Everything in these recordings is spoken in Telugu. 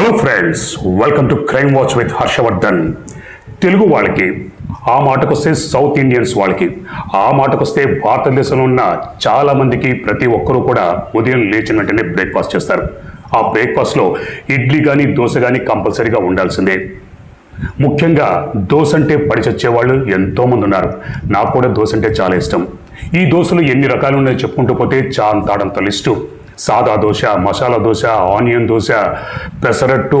Hello friends welcome to crime watch with Harshavardhan Telugu వాళ్ళకి ఆ మాటకొస్తే సౌత్ ఇండియన్స్ వాళ్ళకి ఆ మాటకొస్తే భారతదేశంలో ఉన్న చాలామందికి ప్రతి ఒక్కరూ కూడా ఉదయం లేచిన వెంటనే బ్రేక్ఫాస్ట్ చేస్తారు. ఆ బ్రేక్ఫాస్ట్లో ఇడ్లీ కానీ దోశ కానీ కంపల్సరీగా ఉండాల్సిందే. ముఖ్యంగా దోశ అంటే పడిచొచ్చే వాళ్ళు ఎంతోమంది ఉన్నారు. నాకు కూడా దోశ అంటే చాలా ఇష్టం. ఈ దోశలు ఎన్ని రకాలు ఉన్నాయో చెప్పుకుంటూ పోతే చాంతాడంత లిస్టు. సాదా dosa masala dosa onion dosa pesarattu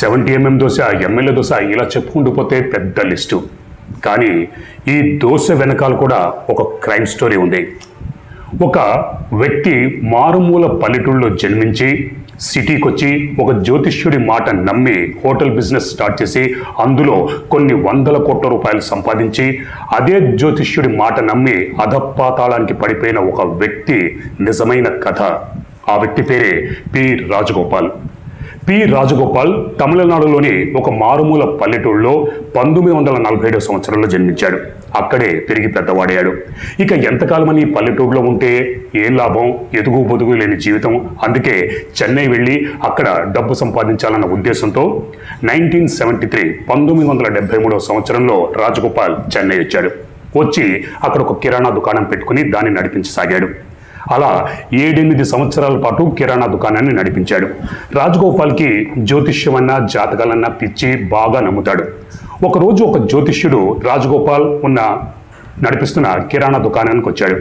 seventy MM dosa MLA dosa ఇలా చెప్పుకుంటూ పోతే పెద్ద లిస్టు. కానీ ఈ దోశ వెనకాల కూడా ఒక క్రైమ్ స్టోరీ ఉంది. ఒక వ్యక్తి మారుమూల పల్లెటూళ్ళలో జన్మించి సిటీకి వచ్చి ఒక జ్యోతిష్యుడి మాట నమ్మి హోటల్ బిజినెస్ స్టార్ట్ చేసి అందులో కొన్ని వందల కోట్ల రూపాయలు సంపాదించి అదే జ్యోతిష్యుడి మాట నమ్మి అధపాతాళానికి పడిపోయిన ఒక వ్యక్తి నిజమైన కథ. ఆ వ్యక్తి పేరే పి. రాజగోపాల్. పి. రాజగోపాల్ తమిళనాడులోని ఒక మారుమూల పల్లెటూళ్ళలో పంతొమ్మిది వందల నలభై ఏడవ సంవత్సరంలో జన్మించాడు. అక్కడే తిరిగి పెద్దవాడయ్యాడు. ఇక ఎంతకాలమని ఈ పల్లెటూరులో ఉంటే ఏం లాభం? ఎదుగు బొదుగు లేని జీవితం. అందుకే చెన్నై వెళ్ళి అక్కడ డబ్బు సంపాదించాలన్న ఉద్దేశంతో నైన్టీన్ సెవెంటీ త్రీ పంతొమ్మిది వందల డెబ్బై మూడవ సంవత్సరంలో రాజగోపాల్ చెన్నై వచ్చాడు. వచ్చి అక్కడ ఒక కిరాణా దుకాణం పెట్టుకుని దాన్ని నడిపించసాగాడు. అలా ఏడెనిమిది సంవత్సరాల పాటు కిరాణా దుకాణాన్ని నడిపించాడు. రాజగోపాల్కి జ్యోతిష్యమన్నా జాతకాలన్నా పిచ్చి బాగా నమ్ముతాడు. ఒకరోజు ఒక జ్యోతిష్యుడు రాజగోపాల్ ఉన్న నడిపిస్తున్న కిరాణా దుకాణానికి వచ్చాడు.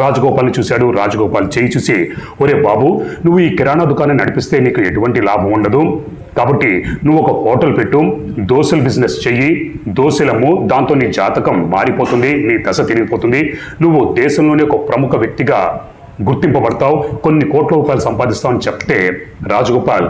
రాజగోపాల్ని చూశాడు. రాజగోపాల్ చేయి చూసి ఒరే బాబు నువ్వు ఈ కిరాణా దుకాణం నడిపిస్తే నీకు ఎటువంటి లాభం ఉండదు. కాబట్టి నువ్వు ఒక హోటల్ పెట్టు దోశల బిజినెస్ చెయ్యి దోశలమ్ము దాంతో నీ జాతకం మారిపోతుంది నీ దశ తిరిగిపోతుంది. నువ్వు దేశంలోనే ఒక ప్రముఖ వ్యక్తిగా గుర్తింపబడతావు. కొన్ని కోట్ల రూపాయలు సంపాదిస్తావు అని చెప్తే రాజగోపాల్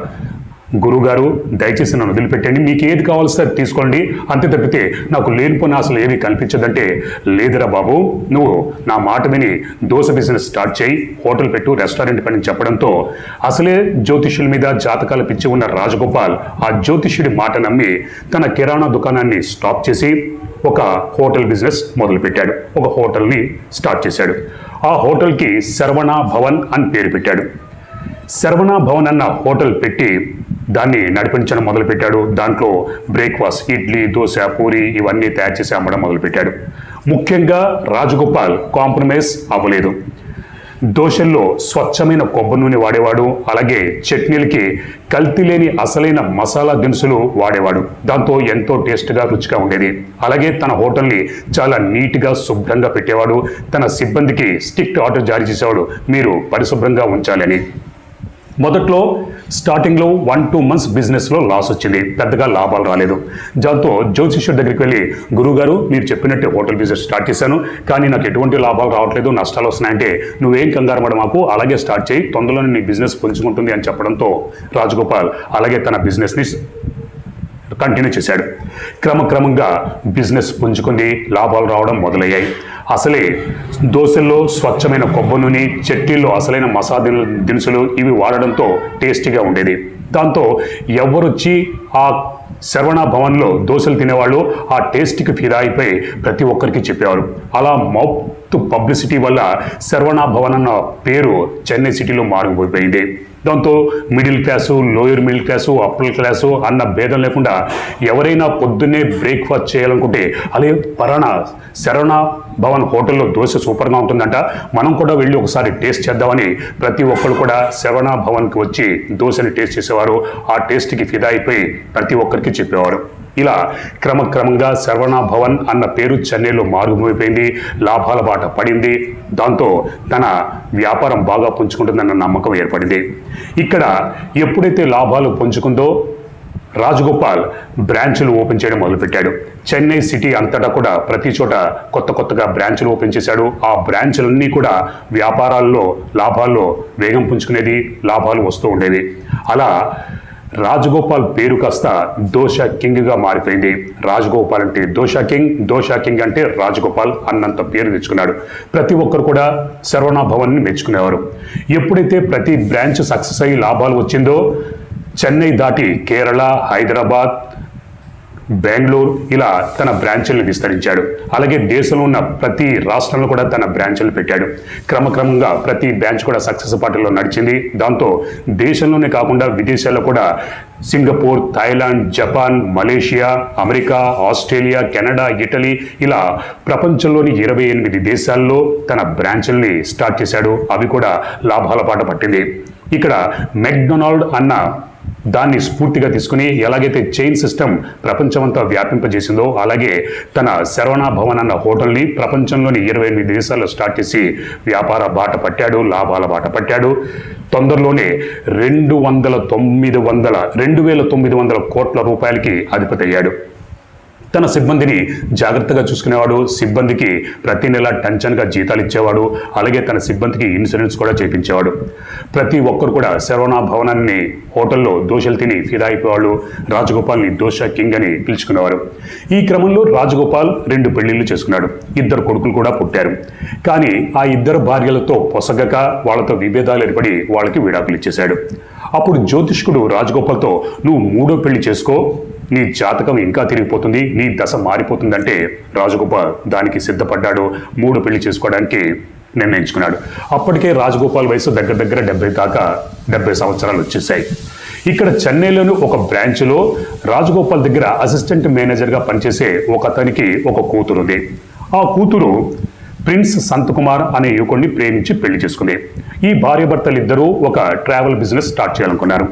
గురుగారు దయచేసి నన్ను వదిలిపెట్టండి. మీకు ఏది కావాల్సి సార్ తీసుకోండి. అంతే తప్పితే నాకు లేనిపోయిన అసలు ఏమీ కనిపించదంటే లేదురా బాబు నువ్వు నా మాట విని దోశ బిజినెస్ స్టార్ట్ చేయి. హోటల్ పెట్టు రెస్టారెంట్ పని చెప్పడంతో అసలే జ్యోతిష్యుల మీద జాతకాలు పిచ్చి ఉన్న రాజగోపాల్ ఆ జ్యోతిష్యుడి మాట నమ్మి తన కిరాణా దుకాణాన్ని స్టాప్ చేసి ఒక హోటల్ బిజినెస్ మొదలుపెట్టాడు. ఒక హోటల్ని స్టార్ట్ చేశాడు. ఆ హోటల్కి శర్వణ భవన్ అని పేరు పెట్టాడు. శర్వణ భవన్ అన్న హోటల్ పెట్టి దాన్ని నడిపించడం మొదలుపెట్టాడు. దాంట్లో బ్రేక్ఫాస్ట్ ఇడ్లీ దోశ పూరి ఇవన్నీ తయారు చేసి అమ్మడం మొదలుపెట్టాడు. ముఖ్యంగా రాజగోపాల్ కాంప్రమైజ్ అవ్వలేదు. దోశల్లో స్వచ్ఛమైన కొబ్బరి నూనె వాడేవాడు అలాగే చట్నీలకి కల్తీ లేని అసలైన మసాలా దినుసులు వాడేవాడు. దాంతో ఎంతో టేస్ట్గా రుచిగా ఉండేది. అలాగే తన హోటల్ని చాలా నీట్గా శుభ్రంగా పెట్టేవాడు. తన సిబ్బందికి స్ట్రిక్ట్ ఆర్డర్ జారీ చేసేవాడు. మీరు పరిశుభ్రంగా ఉంచాలని. మొదట్లో స్టార్టింగ్లో వన్ టూ మంత్స్ బిజినెస్లో లాస్ వచ్చింది. పెద్దగా లాభాలు రాలేదు. దాంతో జ్యోతిష్యుడి దగ్గరికి వెళ్ళి గురుగారు మీరు చెప్పినట్టే హోటల్ బిజినెస్ స్టార్ట్ చేశాను కానీ నాకు ఎటువంటి లాభాలు రావట్లేదు నష్టాలు వస్తున్నాయంటే నువ్వేం కంగారు పడ మాకు అలాగే స్టార్ట్ చేయి తొందరలోనే నీ బిజినెస్ పుంజుకుంటుంది అని చెప్పడంతో రాజగోపాల్ అలాగే తన బిజినెస్ని కంటిన్యూ చేశాడు. క్రమక్రమంగా బిజినెస్ పుంజుకుంది లాభాలు రావడం మొదలయ్యాయి. అసలే దోశల్లో స్వచ్ఛమైన కొబ్బరి నూనె చట్నీల్లో అసలైన మసాలా దినుసులు ఇవి వాడడంతో టేస్టీగా ఉండేది. దాంతో ఎవరొచ్చి ఆ శరవణ భవన్లో దోశలు తినేవాళ్ళు ఆ టేస్ట్కి ఫిదా అయిపోయి ప్రతి ఒక్కరికి చెప్పేవారు. అలా మౌత్ పబ్లిసిటీ వల్ల శరవణ భవన్ అన్న పేరు చెన్నై సిటీలో మారిపోయింది దాంతో middle class lower middle class upper class అన్న భేదం లేకుండా ఎవరైనా పొద్దున్నే బ్రేక్ఫాస్ట్ చేయాలనుకుంటే అలాగే పరాణ శరణ భవన్ హోటల్లో దోశ సూపర్గా ఉంటుందంట. మనం కూడా వెళ్ళి ఒకసారి టేస్ట్ చేద్దామని ప్రతి ఒక్కరు కూడా శరణ భవన్కి వచ్చి దోశని టేస్ట్ చేసేవారు. ఆ టేస్ట్కి ఫిదా అయిపోయి ప్రతి ఒక్కరికి చెప్పేవారు. ఇలా క్రమక్రమంగా శరవణ భవన్ అన్న పేరు చెన్నైలో మారుగుపోయింది లాభాల బాట పడింది. దాంతో తన వ్యాపారం బాగా పుంజుకుంటుందన్న నమ్మకం ఏర్పడింది. ఇక్కడ ఎప్పుడైతే లాభాలు పుంజుకుందో రాజగోపాల్ బ్రాంచ్లు ఓపెన్ చేయడం మొదలుపెట్టాడు. చెన్నై సిటీ అంతటా కూడా ప్రతి చోట కొత్త కొత్తగా బ్రాంచ్లు ఓపెన్ చేశాడు. ఆ బ్రాంచ్లన్నీ కూడా వ్యాపారాల్లో లాభాల్లో వేగం పుంజుకునేది లాభాలు వస్తూ ఉండేది అలా రాజగోపాల్ పేరు కాస్త దోష కింగ్గా మారిపోయింది. రాజగోపాల్ అంటే దోష కింగ్ దోష కింగ్ అంటే రాజగోపాల్ అన్నంత పేరు తెచ్చుకున్నాడు. ప్రతి ఒక్కరు కూడా శరవణ భవన్ని మెచ్చుకునేవారు. ఎప్పుడైతే ప్రతి బ్రాంచ్ సక్సెస్ అయ్యి లాభాలు వచ్చిందో చెన్నై దాటి కేరళ హైదరాబాద్ బెంగళూరు ఇలా తన బ్రాంచుల్ని విస్తరించాడు. అలాగే దేశంలో ఉన్న ప్రతి రాష్ట్రంలో కూడా తన బ్రాంచులు పెట్టాడు. క్రమక్రమంగా ప్రతి బ్రాంచ్ కూడా సక్సెస్ పార్టీలో నడిచింది. దాంతో దేశంలోనే కాకుండా విదేశాల్లో కూడా Singapore Thailand Japan Malaysia America Australia Canada Italy ఇలా ప్రపంచంలోని ఇరవై ఎనిమిది దేశాల్లో తన బ్రాంచుల్ని స్టార్ట్ చేశాడు. అవి కూడా లాభాల పాట పట్టింది. ఇక్కడ మెక్డొనాల్డ్ అన్న దాన్ని స్ఫూర్తిగా తీసుకుని ఎలాగైతే చైన్ సిస్టమ్ ప్రపంచమంతా వ్యాపింపజేసిందో అలాగే తన శరవణ భవన్ అన్న హోటల్ని ప్రపంచంలోని ఇరవై ఎనిమిది దేశాల్లో స్టార్ట్ చేసి వ్యాపార బాట పట్టాడు లాభాల బాట పట్టాడు. తొందరలోనే రెండు వందల తొమ్మిది వందల రెండు వేల తొమ్మిది వందల కోట్ల రూపాయలకి అధిపతి అయ్యాడు తన సిబ్బందిని జాగ్రత్తగా చూసుకునేవాడు. సిబ్బందికి ప్రతి నెల టెన్షన్గా జీతాలు ఇచ్చేవాడు. అలాగే తన సిబ్బందికి ఇన్సూరెన్స్ కూడా చేయించేవాడు ప్రతి ఒక్కరు కూడా శరవణ భవనాన్ని హోటల్లో దోశలు తిని ఫిదా అయిపోయేవాళ్ళు. రాజగోపాల్ని దోశ కింగ్ అని పిలుచుకునేవారు. ఈ క్రమంలో రాజగోపాల్ రెండు పెళ్ళిళ్ళు చేసుకున్నాడు. ఇద్దరు కొడుకులు కూడా పుట్టారు. కానీ ఆ ఇద్దరు భార్యలతో పొసగక వాళ్ళతో విభేదాలు ఏర్పడి వాళ్ళకి విడాకులు ఇచ్చేశాడు. అప్పుడు జ్యోతిష్కుడు రాజగోపాల్తో నువ్వు మూడో పెళ్ళి చేసుకో నీ జాతకం ఇంకా తిరిగిపోతుంది నీ దశ మారిపోతుందంటే రాజగోపాల్ దానికి సిద్ధపడ్డాడు మూడు పెళ్ళి చేసుకోవడానికి నిర్ణయించుకున్నాడు. అప్పటికే రాజగోపాల్ వయసు దగ్గర దగ్గర డెబ్బై దాకా డెబ్బై సంవత్సరాలు వచ్చేసాయి. ఇక్కడ చెన్నైలోని ఒక బ్రాంచ్లో రాజగోపాల్ దగ్గర అసిస్టెంట్ మేనేజర్గా పనిచేసే ఒక అతనికి ఒక కూతురు ఉంది ఆ కూతురు ప్రిన్స్ సంత్ కుమార్ అనే యువకుడిని ప్రేమించి పెళ్ళి చేసుకుంది. ఈ భార్యాభర్తలు ఇద్దరూ ఒక ట్రావెల్ బిజినెస్ స్టార్ట్ చేయాలనుకున్నారు.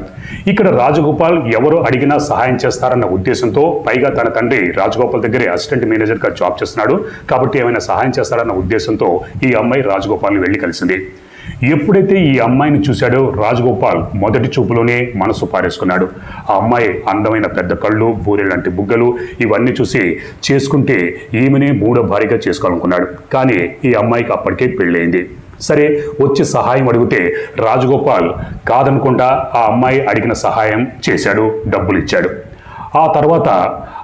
ఇక్కడ రాజగోపాల్ ఎవరు అడిగినా సహాయం చేస్తారన్న ఉద్దేశంతో పైగా తన తండ్రి రాజగోపాల్ దగ్గరే అసిస్టెంట్ మేనేజర్గా జాబ్ చేస్తున్నాడు. కాబట్టి ఏమైనా సహాయం చేస్తారన్న ఉద్దేశంతో ఈ అమ్మాయి రాజగోపాల్ని వెళ్ళి కలిసింది. ఎప్పుడైతే ఈ అమ్మాయిని చూశాడో రాజగోపాల్ మొదటి చూపులోనే మనసు పారేసుకున్నాడు. ఆ అమ్మాయి అందమైన పెద్ద కళ్ళు బూరె లాంటి బుగ్గలు ఇవన్నీ చూసి చేసుకుంటే ఈమెనే మూడో భారీగా చేసుకోవాలనుకున్నాడు. కానీ ఈ అమ్మాయికి అప్పటికే పెళ్ళయింది. సరే వచ్చి సహాయం అడిగితే రాజగోపాల్ కాదనుకుంటా ఆ అమ్మాయి అడిగిన సహాయం చేశాడు డబ్బులు ఇచ్చాడు. ఆ తర్వాత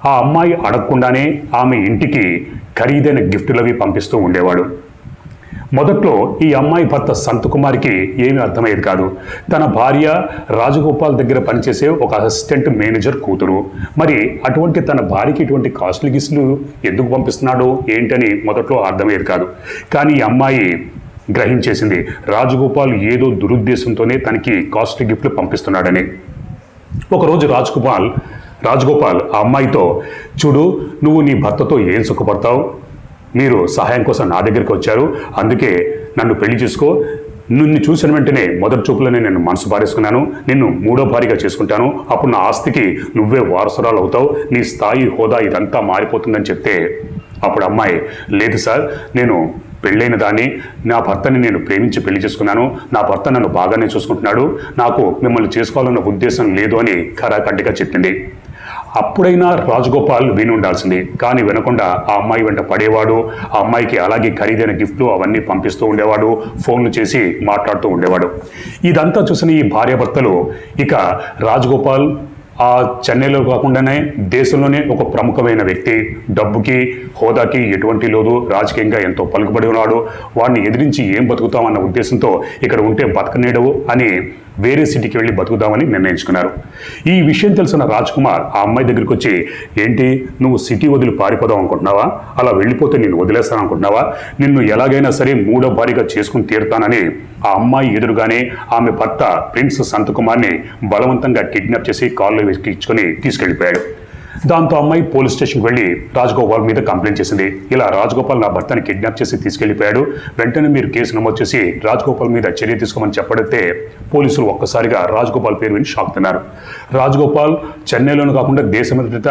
ఆ అమ్మాయి అడగకుండానే ఆమె ఇంటికి ఖరీదైన గిఫ్టులవి పంపిస్తూ ఉండేవాడు. మొదట్లో ఈ అమ్మాయి భర్త సంతకుమార్కి ఏమీ అర్థమయ్యేది కాదు. తన భార్య రాజగోపాల్ దగ్గర పనిచేసే ఒక అసిస్టెంట్ మేనేజర్ కూతురు. మరి అటువంటి తన భార్యకి ఇటువంటి కాస్ట్లీ గిస్టులు ఎందుకు పంపిస్తున్నాడో ఏంటని మొదట్లో అర్థమయ్యేది కాదు. కానీ ఈ అమ్మాయి గ్రహించేసింది. రాజగోపాల్ ఏదో దురుద్దేశంతోనే తనకి కాస్ట్లీ గిఫ్ట్లు పంపిస్తున్నాడని. ఒకరోజు రాజ్గోపాల్ రాజగోపాల్ ఆ అమ్మాయితో చూడు నువ్వు నీ భర్తతో ఏం సుఖపడతావు? మీరు సహాయం కోసం నా దగ్గరికి వచ్చారు. అందుకే నన్ను పెళ్ళి చేసుకో. నిన్ను చూసిన వెంటనే మొదటి చూపులోనే నేను మనసు పారేసుకున్నాను. నిన్ను మూడో భారీగా చేసుకుంటాను. అప్పుడు నా ఆస్తికి నువ్వే వారసురాలు అవుతావు. నీ స్థాయి హోదా ఇదంతా మారిపోతుందని చెప్తే అప్పుడు అమ్మాయి లేదు సార్ నేను పెళ్ళైన దాన్ని నా భర్తని నేను ప్రేమించి పెళ్ళి చేసుకున్నాను. నా భర్త నన్ను బాగానే చూసుకుంటున్నాడు. నాకు మిమ్మల్ని చేసుకోవాలన్న ఉద్దేశం లేదు అని ఖరాఖండిగా చెప్పింది. అప్పుడైనా రాజగోపాల్ విని ఉండాల్సింది. కానీ వినకుండా ఆ అమ్మాయి వెంట పడేవాడు. ఆ అమ్మాయికి అలాగే ఖరీదైన గిఫ్ట్లు అవన్నీ పంపిస్తూ ఉండేవాడు. ఫోన్లు చేసి మాట్లాడుతూ ఉండేవాడు. ఇదంతా చూసిన ఈ భార్యాభర్తలు ఇక రాజగోపాల్ ఆ చెన్నైలో కాకుండానే దేశంలోనే ఒక ప్రముఖమైన వ్యక్తి. డబ్బుకి హోదాకి ఎటువంటి లోదు రాజకీయంగా ఎంతో పలుకుబడి ఉన్నాడు. వాడిని ఎదిరించి ఏం బతుకుతామన్న ఉద్దేశంతో ఇక్కడ ఉంటే బతకనేడవు అని వేరే సిటీకి వెళ్ళి బతుకుదామని నిర్ణయించుకున్నారు. ఈ విషయం తెలిసిన రాజ్ కుమార్ ఆ అమ్మాయి దగ్గరికి వచ్చి ఏంటి నువ్వు సిటీ వదిలి పారిపోదాం అనుకుంటున్నావా? అలా వెళ్ళిపోతే నేను వదిలేస్తాను అనుకుంటున్నావా? నిన్ను ఎలాగైనా సరే మూడో భారీగా చేసుకుని తీరుతానని ఆ అమ్మాయి ఎదురుగానే ఆమె భర్త ప్రిన్స్ సంతకుమార్ని బలవంతంగా కిడ్నాప్ చేసి కాల్లో వెక్కించుకొని తీసుకెళ్ళిపోయాడు దాంతో అమ్మాయి పోలీస్ స్టేషన్కి వెళ్ళి రాజగోపాల్ మీద కంప్లైంట్ చేసింది. ఇలా రాజగోపాల్ నా భర్తని కిడ్నాప్ చేసి తీసుకెళ్ళిపోయాడు వెంటనే మీరు కేసు నమోదు చేసి రాజగోపాల్ మీద చర్య తీసుకోమని చెప్పడితే పోలీసులు ఒక్కసారిగా రాజగోపాల్ పేరు విని షాక్ తిన్నారు. రాజగోపాల్ చెన్నైలోనే కాకుండా దేశమంతట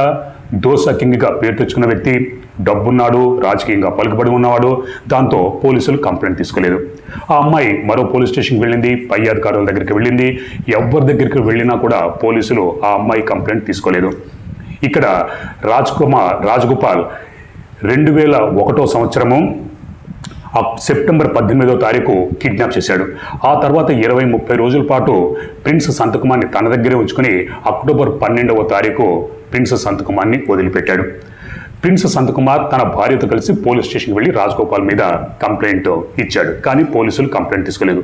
దోస కింగ్గా పేరు తెచ్చుకున్న వ్యక్తి డబ్బున్నాడు రాజకీయంగా పలుకుబడి ఉన్నవాడు దాంతో పోలీసులు కంప్లైంట్ తీసుకోలేదు. ఆ అమ్మాయి మరో పోలీస్ స్టేషన్కి వెళ్ళింది పై అధికారుల దగ్గరికి వెళ్ళింది. ఎవరి దగ్గరికి వెళ్ళినా కూడా పోలీసులు ఆ అమ్మాయి కంప్లైంట్ తీసుకోలేదు. ఇక్కడ రాజ్ కుమార్ రాజగోపాల్ రెండు వేల ఒకటో సంవత్సరము సెప్టెంబర్ పద్దెనిమిదో తారీఖు కిడ్నాప్ చేశాడు. ఆ తర్వాత ఇరవై ముప్పై రోజుల పాటు ప్రిన్స్ సంతకుమార్ని తన దగ్గరే ఉంచుకుని అక్టోబర్ పన్నెండవ తారీఖు ప్రిన్స్ సంతకుమార్ని వదిలిపెట్టాడు. ప్రిన్స్ సంతకుమార్ తన భార్యతో కలిసి పోలీస్ స్టేషన్కి వెళ్ళి రాజగోపాల్ మీద కంప్లైంట్ ఇచ్చాడు. కానీ పోలీసులు కంప్లైంట్ తీసుకోలేదు.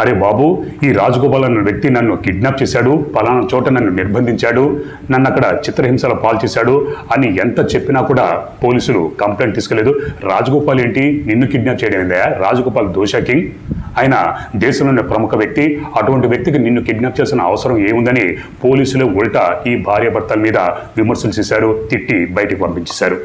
అరే బాబు ఈ రాజగోపాల్ అన్న వ్యక్తి నన్ను కిడ్నాప్ చేశాడు పలానా చోట నన్ను నిర్బంధించాడు నన్ను అక్కడ చిత్రహింసల పాలు చేశాడు అని ఎంత చెప్పినా కూడా పోలీసులు కంప్లైంట్ తీసుకోలేదు. రాజగోపాల్ ఏంటి? నిన్ను కిడ్నాప్ చేయడం రాజగోపాల్ దోషా కింగ్? ఆయన దేశంలోని ప్రముఖ వ్యక్తి అటువంటి వ్యక్తికి నిన్ను కిడ్నాప్ చేసిన అవసరం ఏముందని పోలీసులు ఉల్టా ఈ భార్యాభర్తల మీద విమర్శలు చేశారు తిట్టి బయటికి పంపించేశారు.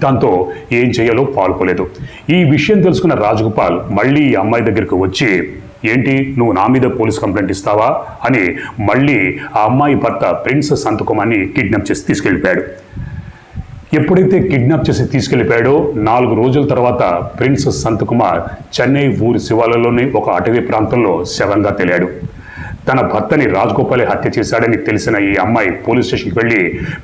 దాంతో ఏం చేయాలో పాల్పోలేదు. ఈ విషయం తెలుసుకున్న రాజగోపాల్ మళ్ళీ ఈ అమ్మాయి దగ్గరికి వచ్చి ఏంటి నువ్వు నా మీద పోలీస్ కంప్లైంట్ ఇస్తావా? అని మళ్ళీ ఆ అమ్మాయి భర్త ప్రిన్స్ అని కిడ్నాప్ చేసి తీసుకెళ్ళిపోయాడు. ఎప్పుడైతే కిడ్నాప్ చేసి తీసుకెళ్ళిపోయాడో నాలుగు రోజుల తర్వాత ప్రిన్స్ సంతకుమార్ చెన్నై ఊరి శివాలయంలోని ఒక అటవీ ప్రాంతంలో శవంగా తెలియాడు తన భర్తని రాజగోపాలే హత్య చేశాడని తెలిసిన ఈ అమ్మాయి పోలీస్ స్టేషన్కి వెళ్ళి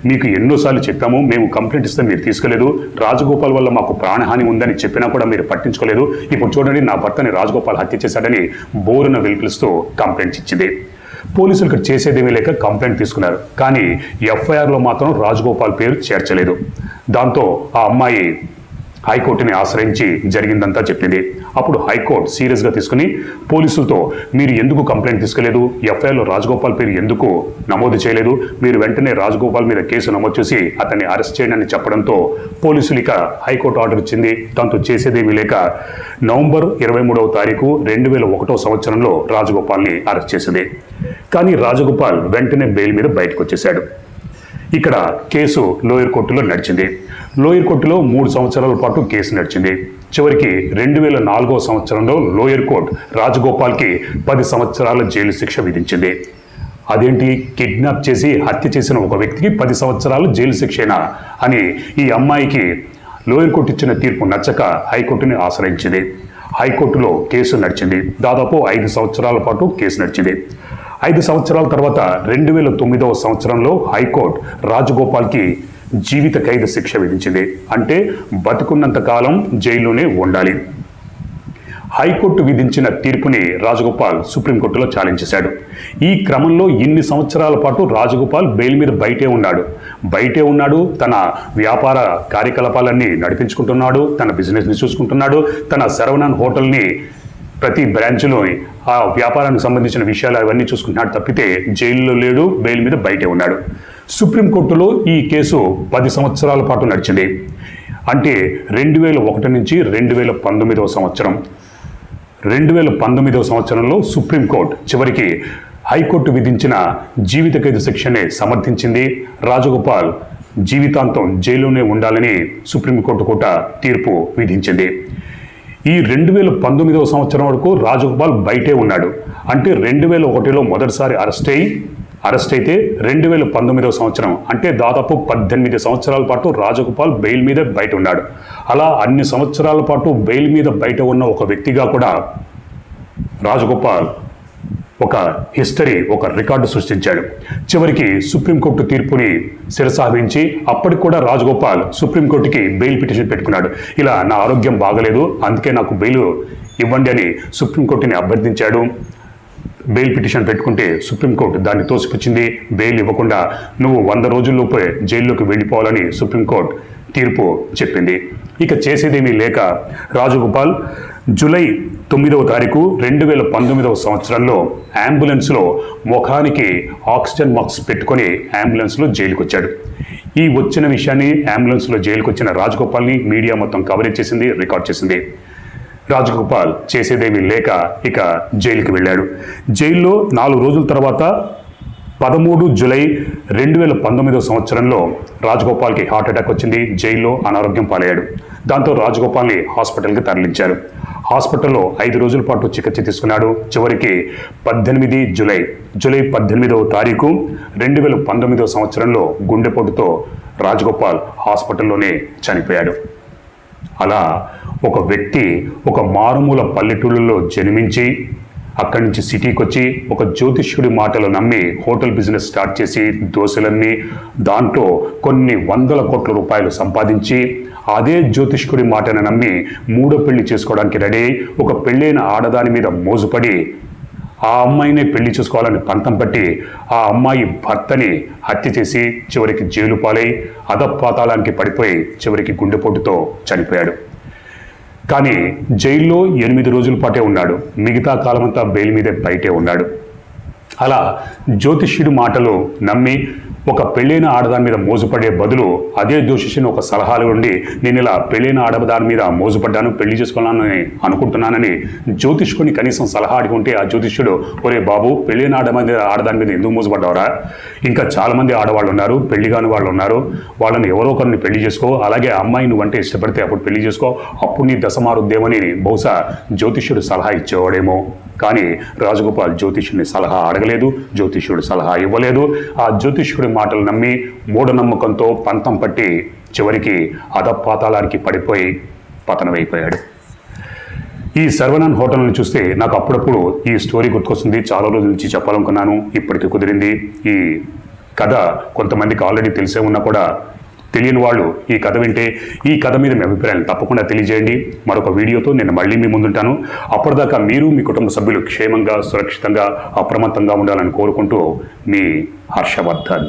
మీకు ఎన్నోసార్లు చెప్పాము మేము కంప్లైంట్ ఇస్తే మీరు తీసుకోలేదు. రాజగోపాల్ వల్ల మాకు ప్రాణహాని ఉందని చెప్పినా కూడా మీరు పట్టించుకోలేదు. ఇప్పుడు చూడండి నా భర్తని రాజగోపాల్ హత్య చేశాడని బోరున విలిపిలుస్తూ కంప్లైంట్స్ ఇచ్చింది. పోలీసులు ఇక్కడ చేసేదేమీ లేక కంప్లైంట్ తీసుకున్నారు. కానీ ఎఫ్ఐఆర్లో మాత్రం రాజగోపాల్ పేరు చేర్చలేదు. దాంతో ఆ అమ్మాయి హైకోర్టుని ఆశ్రయించి జరిగిందంతా చెప్పింది. అప్పుడు హైకోర్టు సీరియస్గా తీసుకుని పోలీసులతో మీరు ఎందుకు కంప్లైంట్ తీసుకోలేదు? ఎఫ్ఐఆర్లో రాజగోపాల్ పేరు ఎందుకు నమోదు చేయలేదు? మీరు వెంటనే రాజగోపాల్ మీద కేసు నమోదు చేసి అతన్ని అరెస్ట్ చేయండి అని చెప్పడంతో పోలీసులు ఇక హైకోర్టు ఆర్డర్ ఇచ్చింది. దాంతో చేసేదేమీ లేక నవంబర్ ఇరవై మూడవ తారీఖు రెండు వేల ఒకటో సంవత్సరంలో రాజగోపాల్ని అరెస్ట్ చేసింది. కానీ రాజగోపాల్ వెంటనే బెయిల్ మీద బయటకు వచ్చేశాడు ఇక్కడ కేసు లోయర్ కోర్టులో నడిచింది. లోయర్ కోర్టులో మూడు సంవత్సరాల పాటు కేసు నడిచింది. చివరికి రెండు వేల నాలుగో సంవత్సరంలో లోయర్ కోర్టు రాజగోపాల్కి పది సంవత్సరాల జైలు శిక్ష విధించింది. అదేంటి? కిడ్నాప్ చేసి హత్య చేసిన ఒక వ్యక్తికి పది సంవత్సరాలు జైలు శిక్షేనా అని ఈ అమ్మాయికి లోయర్ కోర్టు ఇచ్చిన తీర్పు నచ్చక హైకోర్టుని ఆశ్రయించింది. హైకోర్టులో కేసు నడిచింది. దాదాపు ఐదు సంవత్సరాల పాటు కేసు నడిచింది. ఐదు సంవత్సరాల తర్వాత రెండు వేల తొమ్మిదవ సంవత్సరంలో హైకోర్టు రాజగోపాల్కి జీవిత ఖైదు శిక్ష విధించింది. అంటే బతుకున్నంత కాలం జైల్లోనే ఉండాలి. హైకోర్టు విధించిన తీర్పుని రాజగోపాల్ సుప్రీంకోర్టులో ఛాలెంజ్ ఈ క్రమంలో ఇన్ని సంవత్సరాల పాటు రాజగోపాల్ బెయిల్ మీద బయటే ఉన్నాడు. బయటే ఉన్నాడు తన వ్యాపార కార్యకలాపాలన్నీ నడిపించుకుంటున్నాడు తన బిజినెస్ని చూసుకుంటున్నాడు తన శరవణన్ హోటల్ని ప్రతి బ్రాంచ్లో ఆ వ్యాపారానికి సంబంధించిన విషయాలు అవన్నీ చూసుకుంటున్నాడు తప్పితే జైల్లో లేడు బెయిల్ మీద బయటే ఉన్నాడు. సుప్రీంకోర్టులో ఈ కేసు పది సంవత్సరాల పాటు నడిచింది. అంటే రెండు వేల ఒకటి నుంచి రెండు వేల పంతొమ్మిదవ సంవత్సరం. రెండు వేల పంతొమ్మిదవ సంవత్సరంలో సుప్రీంకోర్టు చివరికి హైకోర్టు విధించిన జీవిత ఖైదు శిక్షనే సమర్థించింది. రాజగోపాల్ జీవితాంతం జైల్లోనే ఉండాలని సుప్రీంకోర్టు కూడా తీర్పు విధించింది. ఈ రెండు వేల పంతొమ్మిదవ సంవత్సరం వరకు రాజగోపాల్ బయటే ఉన్నాడు. అంటే రెండు వేల ఒకటిలో మొదటిసారి అరెస్ట్ అయ్యి అరెస్ట్ అయితే రెండు వేల పంతొమ్మిదవ సంవత్సరం. అంటే దాదాపు పద్దెనిమిది సంవత్సరాల పాటు రాజగోపాల్ బెయిల్ మీద బయట ఉన్నాడు. అలా అన్ని సంవత్సరాల పాటు బెయిల్ మీద బయట ఉన్న ఒక వ్యక్తిగా కూడా రాజగోపాల్ ఒక హిస్టరీ ఒక రికార్డు సృష్టించాడు. చివరికి సుప్రీంకోర్టు తీర్పుని శిరసాహించి అప్పటికి కూడా రాజగోపాల్ సుప్రీంకోర్టుకి బెయిల్ పిటిషన్ పెట్టుకున్నాడు. ఇలా నా ఆరోగ్యం బాగలేదు అందుకే నాకు బెయిల్ ఇవ్వండి అని సుప్రీంకోర్టుని అభ్యర్థించాడు. బెయిల్ పిటిషన్ పెట్టుకుంటే సుప్రీంకోర్టు దాన్ని తోసిపుచ్చింది. బెయిల్ ఇవ్వకుండా నువ్వు వంద రోజుల్లోపే జైల్లోకి వెళ్ళిపోవాలని సుప్రీంకోర్టు తీర్పు చెప్పింది. ఇక చేసేదేమీ లేక రాజగోపాల్ జూలై తొమ్మిదవ తారీఖు రెండు వేల పంతొమ్మిదవ సంవత్సరంలో అంబులెన్స్లో ముఖానికి ఆక్సిజన్ మాస్క్ పెట్టుకొని అంబులెన్స్లో జైలుకు వచ్చాడు ఈ వచ్చిన విషయాన్ని అంబులెన్స్లో జైలుకొచ్చిన రాజగోపాల్ని మీడియా మొత్తం కవరేజ్ చేసింది రికార్డ్ చేసింది. రాజగోపాల్ చేసేదేమీ లేక ఇక జైలుకి వెళ్ళాడు. జైల్లో నాలుగు రోజుల తర్వాత పదమూడు జూలై రెండు వేల పంతొమ్మిదవ సంవత్సరంలో రాజగోపాల్కి హార్ట్ అటాక్ వచ్చింది జైల్లో అనారోగ్యం పాలయ్యాడు. దాంతో రాజగోపాల్ని హాస్పిటల్కి తరలించారు. హాస్పిటల్లో ఐదు రోజుల పాటు చికిత్స తీసుకున్నాడు. చివరికి పద్దెనిమిది జూలై జూలై పద్దెనిమిదవ తారీఖు రెండు వేల పంతొమ్మిదవ సంవత్సరంలో గుండెపోటుతో రాజగోపాల్ హాస్పిటల్లోనే చనిపోయాడు. అలా ఒక వ్యక్తి ఒక మారుమూల పల్లెటూళ్ళలో జన్మించి అక్కడి నుంచి సిటీకి వచ్చి ఒక జ్యోతిష్యుడి మాటలు నమ్మి హోటల్ బిజినెస్ స్టార్ట్ చేసి దోశలన్నీ దాంట్లో కొన్ని వందల కోట్ల రూపాయలు సంపాదించి అదే జ్యోతిష్కుడి మాటను నమ్మి మూడో పెళ్ళి చేసుకోవడానికి రెడీ ఒక పెళ్ళైన ఆడదాని మీద మోజుపడి ఆ అమ్మాయినే పెళ్ళి చేసుకోవాలని పంతం పట్టి ఆ అమ్మాయి భర్తని హత్య చేసి చివరికి జైలు పాలై అధపాతాళానికి పడిపోయి చివరికి గుండెపోటుతో చనిపోయాడు. కానీ జైల్లో ఎనిమిది రోజుల పాటే ఉన్నాడు. మిగతా కాలమంతా బెయిల్ మీదే బయటే ఉన్నాడు. అలా జ్యోతిష్యుడి మాటలు నమ్మి ఒక పెళ్ళైన ఆడదాని మీద మోజుపడే బదులు అదే దూషించిన ఒక సలహాలు ఉండి నేను ఇలా పెళ్ళైన ఆడదాని మీద మోజుపడ్డాను పెళ్ళి చేసుకోవాలని అనుకుంటున్నానని జ్యోతిష్కుని కనీసం సలహా అడుగుంటే ఉంటే ఆ జ్యోతిష్యుడు ఒరే బాబు పెళ్ళైన ఆడ మీద ఆడదాని మీద ఎందుకు మోజుపడ్డావరా? ఇంకా చాలామంది ఆడవాళ్ళు ఉన్నారు పెళ్ళి కాని వాళ్ళు ఉన్నారు వాళ్ళని ఎవరో ఒకరిని పెళ్ళి చేసుకో అలాగే అమ్మాయి నువ్వంటే ఇష్టపడితే అప్పుడు పెళ్ళి చేసుకో అప్పుడు నీ దశ మారుద్దేమని బహుశా జ్యోతిష్యుడు సలహా ఇచ్చేవాడేమో. కానీ రాజగోపాల్ జ్యోతిష్యుని సలహా అడగలేదు జ్యోతిష్యుడు సలహా ఇవ్వలేదు. ఆ జ్యోతిష్యుడి మాటలు నమ్మి మూఢనమ్మకంతో పంతం పట్టి చివరికి అధపాతాళానికి పడిపోయి పతనమైపోయాడు. ఈ సర్వనాన్ హోటల్ని చూస్తే నాకు అప్పుడప్పుడు ఈ స్టోరీ గుర్తుకొస్తుంది. చాలా రోజుల నుంచి చెప్పాలనుకున్నాను. ఇప్పటికి కుదిరింది. ఈ కథ కొంతమందికి ఆల్రెడీ తెలిసే ఉన్నా కూడా తెలియని వాళ్ళు ఈ కథ వింటే ఈ కథ మీద మీ అభిప్రాయాలు తప్పకుండా తెలియజేయండి. మరొక వీడియోతో నేను మళ్ళీ మీ ముందుంటాను. అప్పటిదాకా మీరు మీ కుటుంబ సభ్యులు క్షేమంగా సురక్షితంగా అప్రమత్తంగా ఉండాలని కోరుకుంటూ మీ హర్షవర్ధన్.